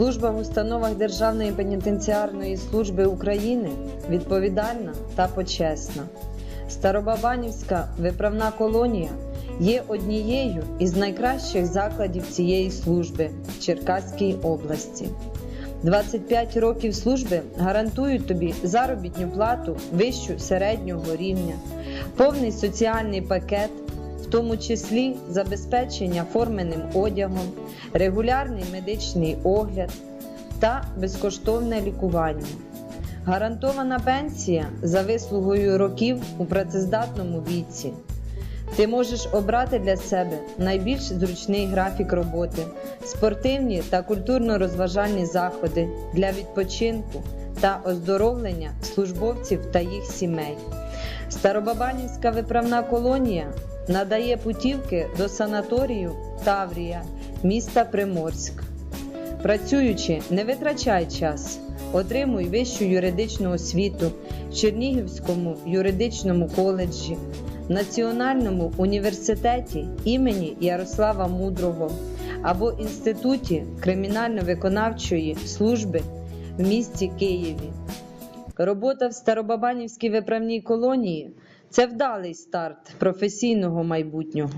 Служба в установах Державної пенітенціарної служби України відповідальна та почесна. Старобабанівська виправна колонія є однією із найкращих закладів цієї служби в Черкаській області. 25 років служби гарантують тобі заробітну плату вищу середнього рівня, повний соціальний пакет, тому числі забезпечення форменим одягом, регулярний медичний огляд та безкоштовне лікування. Гарантована пенсія за вислугою років у працездатному віці. Ти можеш обрати для себе найбільш зручний графік роботи, спортивні та культурно-розважальні заходи для відпочинку та оздоровлення службовців та їх сімей. Старобабанівська виправна колонія надає путівки до санаторію Таврія міста Приморськ. Працюючи, не витрачай час, отримуй вищу юридичну освіту в Чернігівському юридичному коледжі, Національному університеті імені Ярослава Мудрого або Інституті кримінально-виконавчої служби в місті Києві. Робота в Старобабанівській виправній колонії це вдалий старт професійного майбутнього.